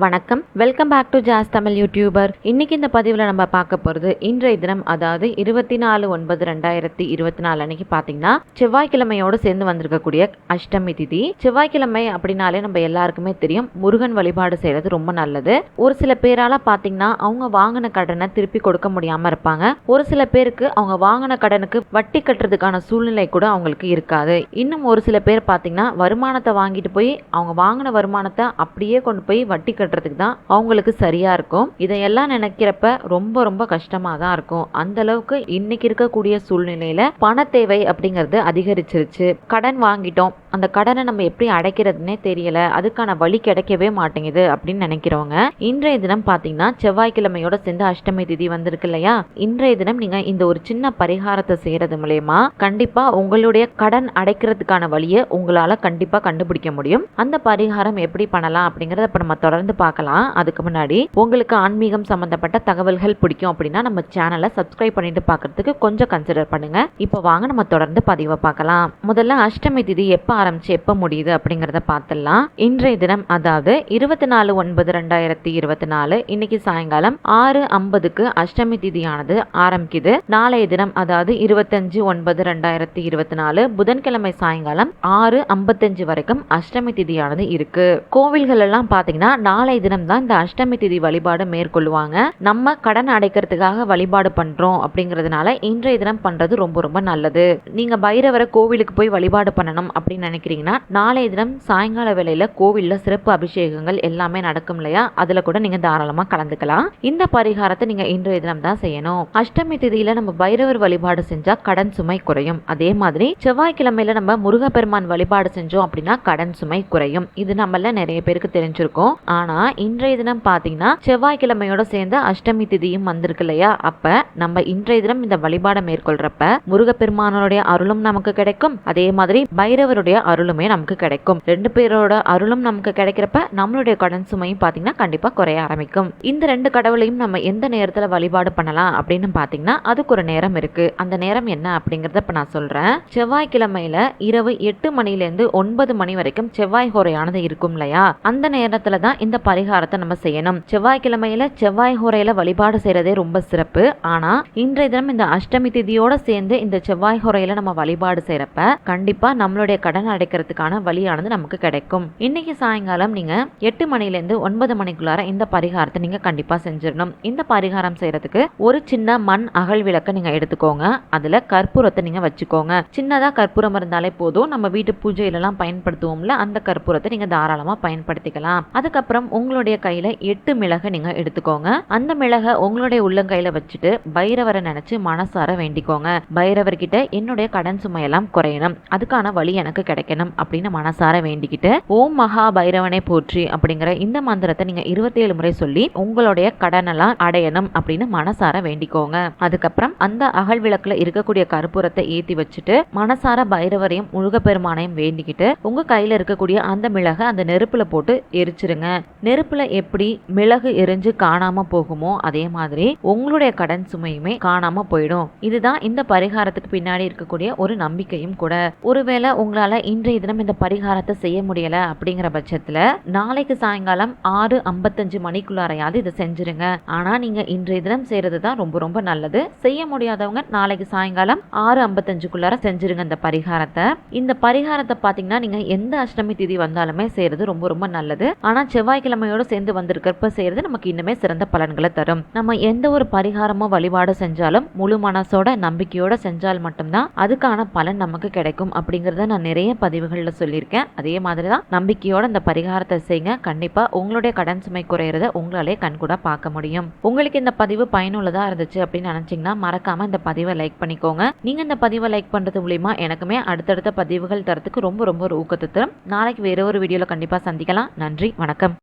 வணக்கம். Welcome back to Jazz Tamil YouTuber இன்னைக்கு இந்த பதிவில் நம்ம பார்க்க போகிறது இன்றைய தினம் அதாவது இருபத்தி நாலு ஒன்பது ரெண்டாயிரத்தி இருபத்தி நாலு அன்னைக்கு பார்த்தீங்கன்னா செவ்வாய்க்கிழமையோடு சேர்ந்து வந்திருக்கக்கூடிய அஷ்டமி திதி. செவ்வாய்க்கிழமை அப்படின்னாலே நம்ம எல்லாருக்குமே தெரியும் முருகன் வழிபாடு செய்கிறது ரொம்ப நல்லது. ஒரு சில பேரால் பார்த்தீங்கன்னா அவங்க வாங்கின கடனை திருப்பி கொடுக்க முடியாமல் இருப்பாங்க. ஒரு சில பேருக்கு அவங்க வாங்கின கடனுக்கு வட்டி கட்டுறதுக்கான சூழ்நிலை கூட அவங்களுக்கு இருக்காது. இன்னும் ஒரு சில பேர் பார்த்தீங்கன்னா வருமானத்தை வாங்கிட்டு போய் அவங்க வாங்கின வருமானத்தை அப்படியே கொண்டு போய் வட்டி கட்டுறதுக்கு தான் அவங்களுக்கு சரியா இருக்கும். இதையெல்லாம் நினைக்கிறப்ப ரொம்ப ரொம்ப கஷ்டமா தான் இருக்கும். அந்த அளவுக்கு இன்னைக்கு இருக்கக்கூடிய சூழ்நிலையில பண தேவை அப்படிங்கிறது அதிகரிச்சிருச்சு. கடன் வாங்கிட்டோம். அந்த கடனை நம்ம எப்படி அடைக்கிறதுனே தெரியல. அதுக்கான வழி கிடைக்கவே மாட்டேங்குது அப்படின்னு நினைக்கிறவங்க. இன்றைய தினம் பார்த்தீங்கன்னா செவ்வாய்க்கிழமையோட சேர்ந்து அஷ்டமி திதி வந்திருக்கு இல்லையா? இன்றைய தினம் நீங்க இந்த ஒரு சின்ன பரிகாரத்தை செய்யறது மூலயமா கண்டிப்பா உங்களுடைய கடன் அடைக்கிறதுக்கான வழியை உங்களால கண்டிப்பா கண்டுபிடிக்க முடியும். அந்த பரிகாரம் எப்படி பண்ணலாம் அப்படிங்கறத இப்ப நம்ம தொடர்ந்து பார்க்கலாம். அதுக்கு முன்னாடி உங்களுக்கு ஆன்மீகம் சம்பந்தப்பட்ட தகவல்கள் பிடிக்கும் அப்படின்னா நம்ம சேனலை சப்ஸ்கிரைப் பண்ணிட்டு பார்க்கறதுக்கு கொஞ்சம் கன்சிடர் பண்ணுங்க. இப்போ வாங்க நம்ம தொடர்ந்து பதிவை பார்க்கலாம். முதல்ல அஷ்டமி திதி எப்போ ஆரம்பிச்சு எப்போ முடியுது அப்படிங்கறத பார்த்துடலாம். இன்றைய தினம் அதாவது இருபத்தி நாலு ஒன்பது ரெண்டாயிரத்தி இருபத்தி நாலு இன்னைக்கு சாயங்காலம் ஆறு ஐம்பதுக்கு அஷ்டமி திதியானது ஆரம்பிக்குது. நாளைய தினம் அதாவது இருபத்தஞ்சு ஒன்பது ரெண்டாயிரத்தி இருபத்தி நாலு புதன்கிழமை சாயங்காலம் ஆறு ஐம்பத்தஞ்சு வரைக்கும் அஷ்டமி திதியானது இருக்கு. கோவில்கள் எல்லாம் பாத்தீங்கன்னா நாளை தினம் தான் இந்த அஷ்டமி திதி வழிபாடு மேற்கொள்ளுவாங்க. நம்ம கடன் அடைக்கிறதுக்காக வழிபாடு பண்றோம் அப்படிங்கிறதுனால இன்றைய தினம் பண்றது ரொம்ப ரொம்ப நல்லது. நீங்க பைரவரை கோவிலுக்கு போய் வழிபாடு பண்ணணும் அப்படின்னு நினைக்கிறீங்கன்னா நாளைய தினம் சாயங்கால வேளையில கோவில்ல சிறப்பு அபிஷேகங்கள் எல்லாமே நடக்கும் இல்லையா? அதுல கூட நீங்க தாராளமா கலந்துக்கலாம். இந்த பரிகாரத்தை நீங்க இன்றைய தினம் தான் செய்யணும். அஷ்டமி திதியில நம்ம பைரவர் வழிபாடு செஞ்சா கடன் சுமை குறையும். அதே மாதிரி செவ்வாய்க்கிழமையில நம்ம முருகப்பெருமான் வழிபாடு செஞ்சோம் அப்படின்னா கடன் சுமை குறையும். இது நம்மள நிறைய பேருக்கு தெரிஞ்சிருக்கும். ஆனா இன்றைய தினம் பாத்தீங்கன்னா செவ்வாய்க்கிழமையோட சேர்ந்து அஷ்டமி திதியும் வந்திருக்கு இல்லையா? அப்ப நம்ம இன்றைய தினம் இந்த வழிபாடை மேற்கொள்றப்ப முருகப்பெருமானோடைய அருளும் நமக்கு கிடைக்கும். அதே மாதிரி பைரவருடைய அருளுமே நமக்கு கிடைக்கும். ரெண்டு பேரோட அருளும் நமக்கு கிடைக்கிறப்ப நம்மளுடைய கடன் சுமையும் பார்த்தீங்கன்னா கண்டிப்பாக குறைய ஆரம்பிக்கும். இந்த ரெண்டு கடவுளையும் நம்ம எந்த நேரத்தில் வழிபாடு பண்ணலாம் அப்படின்னு பார்த்தீங்கன்னா அதுக்கு ஒரு நேரம் இருக்கு. அந்த நேரம் என்ன அப்படிங்கிறத இப்போ நான் சொல்கிறேன் செவ்வாய்க்கிழமையில இரவு எட்டு மணிலேருந்து ஒன்பது மணி வரைக்கும் செவ்வாய் ஹோரையானது இருக்கும் இல்லையா? அந்த நேரத்தில் தான் இந்த பரிகாரத்தை நம்ம செய்யணும். செவ்வாய்க்கிழமையில செவ்வாய் ஹோரையில வழிபாடு செய்கிறதே ரொம்ப சிறப்பு. ஆனால் இன்றைய தினம் இந்த அஷ்டமி திதியோட சேர்ந்து இந்த செவ்வாய் ஹோரையில நம்ம வழிபாடு செய்கிறப்ப கண்டிப்பாக நம்மளுடைய கடன் அடைக்கிறதுக்கான வழியானது நமக்கு கிடைக்கும். இன்னைக்கு சாயங்காலம் நீங்க எட்டு மணில இருந்து ஒன்பது மணிக்குள்ளார இந்த பரிகாரத்தை நீங்க கண்டிப்பா செஞ்சிடணும். இந்த பரிகாரம் செய்யறதுக்கு ஒரு சின்ன மண் அகல் விளக்கை நீங்க எடுத்துக்கோங்க. அதுல கற்பூரத்தை நீங்க வச்சுக்கோங்க. சின்னதா கற்பூரம் இருந்தாலே போதும். நம்ம வீட்டு பூஜையிலலாம் பயன்படுத்துவோம்ல அந்த கற்பூரத்தை நீங்க தாராளமா பயன்படுத்திக்கலாம். அதுக்கப்புறம் உங்களுடைய கையில எட்டு மிளகை நீங்க எடுத்துக்கோங்க. அந்த மிளகை உங்களுடைய உள்ளங்கையில வச்சுட்டு பைரவரை நினைச்சு மனசார வேண்டிக்கோங்க. பைரவர்கிட்ட என்னுடைய கடன் சுமையெல்லாம் குறையணும். அதுக்கான வழி எனக்கு கிடைக்கும். கிடைக்கணும் அப்படின்னு மனசார வேண்டிக்கிட்டு ஓம் மகா பைரவனை போற்றி அப்படிங்கிற இந்த மந்திரத்தை நீங்க இருபத்தேழு முறை சொல்லி உங்களுடைய கடனெல்லாம் அடையணும் அப்படின்னு மனசார வேண்டிக்கோங்க. அதுக்கப்புறம் அந்த அகல் விளக்குல இருக்கக்கூடிய கற்பூரத்தை ஏத்தி வச்சுட்டு மனசார பைரவரையும் முருகப்பெருமானையும் வேண்டிக்கிட்டு உங்க கையில இருக்கக்கூடிய அந்த மிளகை அந்த நெருப்புல போட்டு எரிச்சிருங்க. நெருப்புல எப்படி மிளகு எரிஞ்சு காணாம போகுமோ அதே மாதிரி உங்களுடைய கடன் சுமையுமே காணாம போயிடும். இதுதான் இந்த பரிகாரத்துக்கு பின்னாடி இருக்கக்கூடிய ஒரு நம்பிக்கையும் கூட. ஒருவேளை உங்களால இன்றைய தினம் இந்த பரிகாரத்தை செய்ய முடியல அப்படிங்கிற பட்சத்துல நாளைக்கு சாயங்காலம் ஆறு ஐம்பத்தஞ்சு மணிக்குள்ளாரையாவது இதை செஞ்சிருங்க. ஆனா நீங்க இன்றைய தினம் செய்யறது தான் ரொம்ப ரொம்ப நல்லது. செய்ய முடியாதவங்க நாளைக்கு சாயங்காலம் ஆறு ஐம்பத்தஞ்சுக்குள்ளார செஞ்சிருங்க இந்த பரிகாரத்தை. இந்த பரிகாரத்தை பாத்தீங்கன்னா நீங்க எந்த அஷ்டமி திதி வந்தாலுமே செய்யறது ரொம்ப ரொம்ப நல்லது. ஆனா செவ்வாய்க்கிழமையோட சேர்ந்து வந்திருக்கிறப்ப செய்யறது நமக்கு இன்னுமே சிறந்த பலன்களை தரும். நம்ம எந்த ஒரு பரிகாரமோ வழிபாடு செஞ்சாலும் முழு மனசோட நம்பிக்கையோட செஞ்சால் மட்டும்தான் அதுக்கான பலன் நமக்கு கிடைக்கும் அப்படிங்கறத நான் நிறைய பதிவுகளில் சொல்லியிருக்கேன். அதே மாதிரி தான் நம்பிக்கையோட இந்த பரிகாரத்தை செய்யுங்க கண்டிப்பாக உங்களுடைய கடன் சுமை குறையிறத உங்களாலே கண்கூட பார்க்க முடியும். உங்களுக்கு இந்த பதிவு பயனுள்ளதாக இருந்துச்சு அப்படின்னு நினச்சிங்கன்னா மறக்காம இந்த பதிவை லைக் பண்ணிக்கோங்க. நீங்க இந்த பதிவை லைக் பண்ணுறது மூலியமா எனக்குமே அடுத்தடுத்த பதிவுகள் தரத்துக்கு ரொம்ப ரொம்ப ஒரு ஊக்கத்தை தரும். நாளைக்கு வேற ஒரு வீடியோவில் கண்டிப்பாக சந்திக்கலாம். நன்றி வணக்கம்.